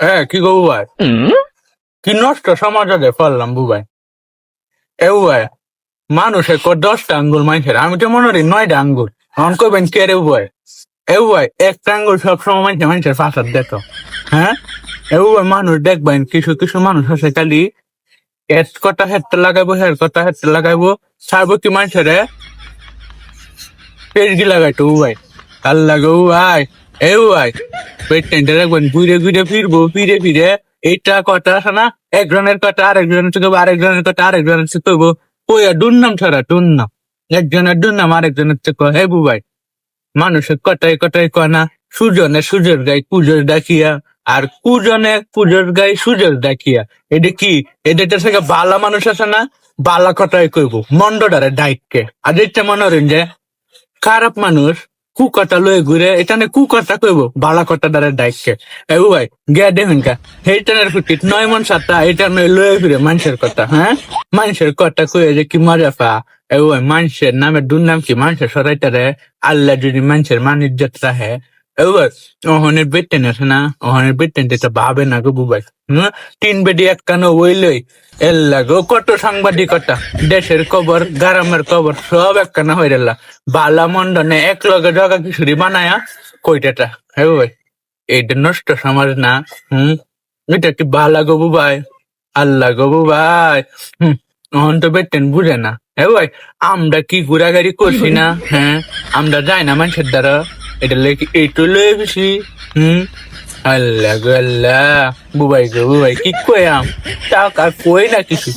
হ্যাঁ কি গো ভাই কি নষ্ট সমাজ ফেললাম বুবাই? এ ভাই মানুষের কো দশটা আঙ্গুল মানুষের আমি তো মনে করি নয়টা আঙ্গুল। এখন কইবেন কে রে ভাই এ ভাই একটা আঙ্গুল সবসময় মানুষের মানুষের ফাঁসার দেখো হ্যাঁ? এ ভাই মানুষ দেখবেন কিছু কিছু মানুষ আছে খালি এর কটা হেডটা লাগাইবো হের কটা হেডটা লাগাইবো সারবো কি মানুষের পেজগি লাগাইতো ভাই কাল লাগো ভাই এ ভাই পেট টেন্টে ঘুরে ঘুরে ফিরবো, ফিরে ফিরে এইটা কটা আছে না একজনের কটা আরেকজনের থেকে আরেকজনের কটা আরেকজনের থেকে কইবো ওই দুর্নাম ছাড়া দুর্নাম একজনের দুর্নাম আরেকজনের থেকে হে বুবাই, মানুষের কটাই কটাই কয় না, সুজনে সুজের গাই কুজোর ডাকিয়া আর কুজনে কুজোর গাই সুজের ডাকিয়া এটা কি? এটা থেকে বালা মানুষ আছে না, বালা কটাই কইব, মন্ডটারে ডাইককে। আর এটা মনে করেন যে, খারাপ মানুষ কুকটা লয়ে ঘুরে এখানে কুকটা কইব বালা কটা দ্বারা ডাইককে। এ ভাই গে দেবেন কা হেটানের কুটি নয় মন সাতটা এটা নয় লয়ে ঘুরে মানুষের কথা হ্যাঁ মানুষের কথা কয়ে যে কি মজা পা এ ভাই মানুষের নামে দুর্নাম কি? মানুষের সরাইটারে আল্লাহ যদি মানুষের মান ইজ্জত রাখে এবার ওহনের বেটেন আছে না? ওহনের বেটেন যেটা ভাবে না গো বুবাই? তিন বেডি এক কানো ওইলই এল্লা গো কত সাংবাদিকতা। দেশের খবর গ্রামের খবর সব এক কানা হয়ে গেল। বালা মন্ডনে এক লগে জগা কিশোরী বানায়া কইটাটা। হ্যাঁ ভাই এইটা নষ্ট সমাজ না? হুম? এটা কি বালা গো বুবাই? আল্লাহ গো বুবাই। হুম? অহন তো বেটেন বুঝে না। হ্যাঁ ভাই আমরা কি ঘোরাঘুরি করছি না? হ্যাঁ? আমরা যাই না মানুষের দ্বারা। এটা লেখি এইটু লেখছি। হুম? আল্লাহ আল্লাহ। বুবাই গো বুবাই, কি কয়াম টাকা কই না কিছু?